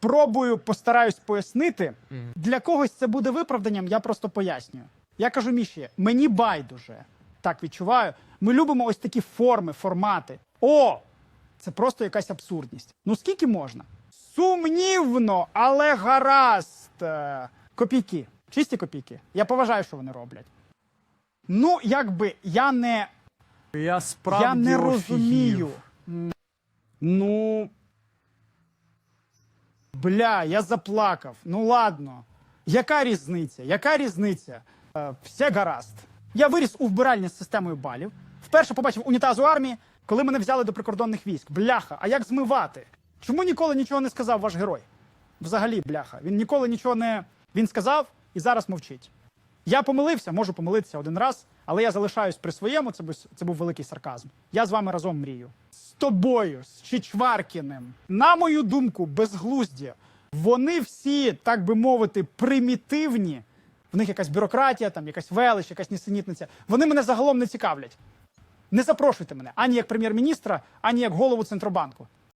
спробую, постараюсь пояснити. Для когось це буде виправданням, я просто пояснюю. Я кажу Міші, мені байдуже. Так відчуваю. Ми любимо ось такі форми, формати. О! Це просто якась абсурдність. Ну скільки можна? Сумнівно, але гаразд. Е, Копійки. Чисті копійки. Я поважаю, що вони роблять. Ну, якби я не Я справді я не офігів. розумію. Ну. Бля, я заплакав. Ну ладно. Яка різниця? Яка різниця? Е, все гаразд. Я виріс у вбиральні з системою балів. Вперше побачив унітаз у армії, коли мене взяли до прикордонних військ. Бляха, а як змивати? Чому ніколи нічого не сказав ваш герой? Взагалі, бляха. Він ніколи нічого не. Він сказав і зараз мовчить. Я помилився, можу помилитися один раз, але я залишаюсь при своєму. Це був, це був великий сарказм. Я з вами разом мрію. З тобою, з Чичваркіним. На мою думку, безглузді. Вони всі, так би мовити, примітивні. В них якась бюрократія, там якась велич, якась нісенітниця. Вони мене загалом не цікавлять. Не запрошуйте мене ані як прем'єр-міністра, ані як голову Центробанку.